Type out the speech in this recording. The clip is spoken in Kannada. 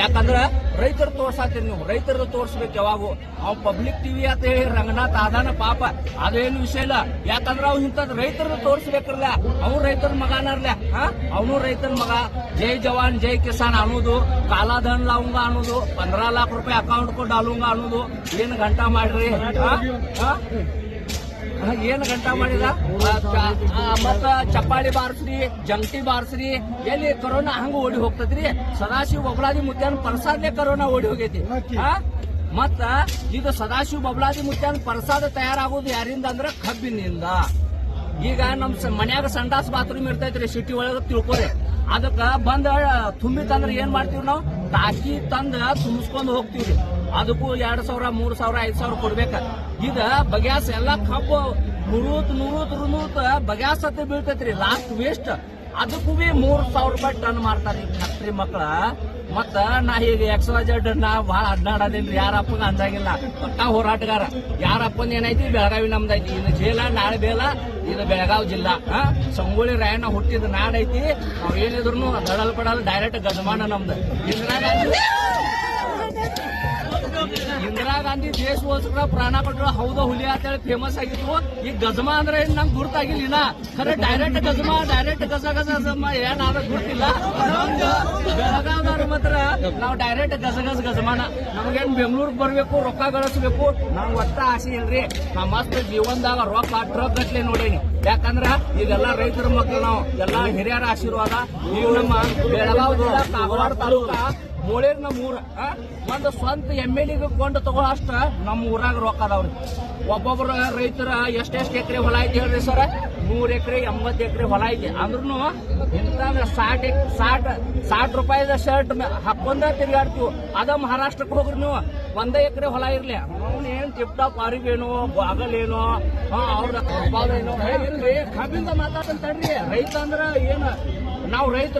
ಯಾಕಂದ್ರ ರೈತರು ತೋರ್ಸಾತೀರಿ ನೀವು. ರೈತರದ್ದು ತೋರ್ಸ್ಬೇಕು ಯಾವಾಗ. ಅವ್ ಪಬ್ಲಿಕ್ ಟಿವಿ ಅಂತ ಹೇಳಿ ರಂಗನಾಥ್ ಆದಾನ ಪಾಪ. ಅದೇನು ವಿಷಯ ಇಲ್ಲ. ಯಾಕಂದ್ರ ಅವ್ ಇಂಥದ್ ರೈತರದ್ದು ತೋರ್ಸ್ಬೇಕಲ್ಲ ಅವ್ನು ರೈತರ ಮಗನರ್ಲ. ಅವನು ರೈತರ ಮಗ. ಜೈ ಜವಾನ್, ಜೈ ಕಿಸಾನ್ ಅನ್ನೋದು. ಕಾಲಾಧನ್ ಲಾವಂಗ ಅನ್ನೋದು. ಪಂದ್ರ ಲಾಖ ರೂಪಾಯಿ ಅಕೌಂಟ್ ಕೊಟ್ಟು ಅಲುಂಗ ಅನ್ನೋದು. ಏನು ಗಂಟಾ ಮಾಡ್ರಿ? ಏನ್ ಗಂಟ ಮಾಡಿದ? ಮತ್ತ ಚಪ್ಪಾಳಿ ಬಾರ್ಸ್ರಿ, ಜಂಟಿ ಬಾರ್ಸ್ರಿ, ಎಲ್ಲಿ ಕರೋನಾ ಹಂಗ ಓಡಿ ಹೋಗ್ತದ್ರಿ? ಸದಾಶಿವ ಬಬಲಾದಿ ಮುತ್ಯಾನ್ ಪರಸಾದ್ಲೆ ಕರೋನಾ ಓಡಿ ಹೋಗೈತಿ? ಮತ್ತ ಇದು ಸದಾಶಿವ ಬಬಲಾದಿ ಮುತ್ಯಾನ್ ಪ್ರಸಾದ ತಯಾರಾಗೋದು ಯಾರಿಂದ ಅಂದ್ರೆ ಕಬ್ಬಿನಿಂದ. ಈಗ ನಮ್ ಮನ್ಯಾಗ ಸಂಡಾಸ್ ಬಾತ್ರೂಮ್ ಇರ್ತೈತ್ರಿ, ಸಿಟಿ ಒಳಗ ತಿಳ್ಕೊರಿ. ಅದಕ್ಕ ಬಂದ ತುಂಬಿತಂದ್ರ ಏನ್ ಮಾಡ್ತೀವಿ ನಾವು? ಟಾಕಿ ತಂದ ತುಂಬಿಸ್ಕೊಂಡು ಹೋಗ್ತೀವ್ರಿ. ಅದಕ್ಕೂ ಎರಡ್ ಸಾವಿರ, ಮೂರ್ ಸಾವಿರ, ಐದ್ ಸಾವಿರ ಕೊಡ್ಬೇಕ. ಈಗ ಬಗ್ಯಾಸ್ ಎಲ್ಲಾ ಕಬ್ಬು ನೂರತ್ ನೂರತ್ ನೂರತ್ ಬಗ್ಯಾಸ್ ಅಂತ ಬೀಳ್ತೈತ್ರಿ. ಲಾಸ್ಟ್ ವೇಸ್ಟ್ ಅದಕ್ಕೂ ಮೂರ್ ಸಾವಿರ ರೂಪಾಯಿ ಟನ್ ಮಾರ್ತಾರ್ರಿ ಫ್ಯಾಕ್ಟ್ರಿ ಮಕ್ಳ. ಮತ್ತ ನಾ ಈಗ ಎಕ್ಸ್ ಜೆಡ್ ನಾ ಭಾಳ ಅಡ್ಡಾಡೋದಿಲ್ಲ ಯಾರಪ್ಪನ ಅಂದಾಗಿಲ್ಲ. ಪಕ್ಕ ಹೋರಾಟಗಾರ. ಯಾರಪ್ಪನ ಏನೈತಿ? ಬೆಳಗಾವಿ ನಮ್ದೈತಿ. ಇನ್ನು ಜೇಲ, ನಾಳೆ ಬೇಲ. ಇದು ಬೆಳಗಾವಿ ಜಿಲ್ಲಾ. ಸಂಗೋಳಿ ರಾಯಣ್ಣ ಹುಟ್ಟಿದ ನಾಡೈತಿ. ಅವ್ರು ಏನಿದ್ರು ದಡಲ್ ಪಡಲ್ ಡೈರೆಕ್ಟ್ ಗಜಮಾನ ನಮ್ದು. ಇದ್ರಾಗ ಇಂದಿರಾ ಗಾಂಧಿ ದೇಶಗೋಸ್ಕರ ಪ್ರಾಣ ಕೊಟ್ಟರು ಹೌದ ಹುಲಿ ಅಂತ ಹೇಳಿ ಫೇಮಸ್ ಆಗಿತ್ತು ಈ ಗಜಮಾ ಅಂದ್ರೆ ಏನ್ ನಮ್ಗೆ ಗುರ್ತಾಗಿಲ್ಲ ಇನ್ನ ಖರೆ ಡೈರೆಕ್ಟ್ ಗಜಮಾ ಡೈರೆಕ್ಟ್ ಗಜ ಗಜ, ಗಜಮ ಏನಾದ ಗುರ್ತಿಲ್ಲ ಮಾತ್ರ ನಾವು ಡೈರೆಕ್ಟ್ ಗಜ ಗಜ, ಗಜಮಾನ. ನಮಗೇನ್ ಬೆಂಗಳೂರಿಗೆ ಬರ್ಬೇಕು, ರೊಕ್ಕ ಗಳಿಸ್ಬೇಕು. ನಾವು ಒಟ್ಟ ಆಸೆ ಇಲ್ರಿ. ನಾ ಮಸ್ತ್ ಜೀವನದಾಗ ರೊಕ್ಕ ಟ್ರಕ್ ಗಟ್ಲೆ ನೋಡೇನಿ. ಯಾಕಂದ್ರ ಈಗೆಲ್ಲ ರೈತರ ಮಕ್ಳು ನಾವು. ಎಲ್ಲಾ ಹಿರಿಯರ ಆಶೀರ್ವಾದ. ನೀವು ನಮ್ಮ ಬೆಳಗಾವಿ ಜಿಲ್ಲಾ ಕಾಗವಾಡ ತಾಲೂಕ ಮೂಳೇರ್ ನಮ್ಮ ಊರ ಒಂದು ಸ್ವಂತ ಎಂ ಎಲ್ ಎಗೆ ಕೊಂಡು ತಗೋ ಅಷ್ಟ ನಮ್ಮ ಊರಾಗ ರೊಕ್ಕ ಅದಾವ್ರಿ. ಒಬ್ಬೊಬ್ರ ರೈತರ ಎಷ್ಟೆಷ್ಟು ಎಕರೆ ಹೊಲ ಐತಿ ಹೇಳ್ರಿ ಸರ್? ನೂರು ಎಕರೆ, ಎಂಬತ್ತು ಎಕರೆ ಹೊಲ ಐತಿ. ಅಂದ್ರೂ ಇಂಥ ಸಾಟ್ ಸಾಟ್ ಸಾಟ್ ರೂಪಾಯಿದ ಶರ್ಟ್ ಹಾಕೊಂಡ ತಿರ್ಗಾಡ್ತೀವಿ. ಅದ ಮಹಾರಾಷ್ಟ್ರಕ್ಕೆ ಹೋಗ್ರಿ ನೀವು. ಒಂದೇ ಎಕರೆ ಹೊಲ ಇರ್ಲಿ. ಅವ್ನು ಏನ್ ಟಿಪ್ ಟಾಪ್ ಬಾಗಲೇನೋ ಅವ್ರ ಕಬ್ಬಿಂದ ಮಾತಾಡ್ತಂತಡ್ರಿ. ರೈತ ಅಂದ್ರ ಏನು, ನಾವು ರೈತ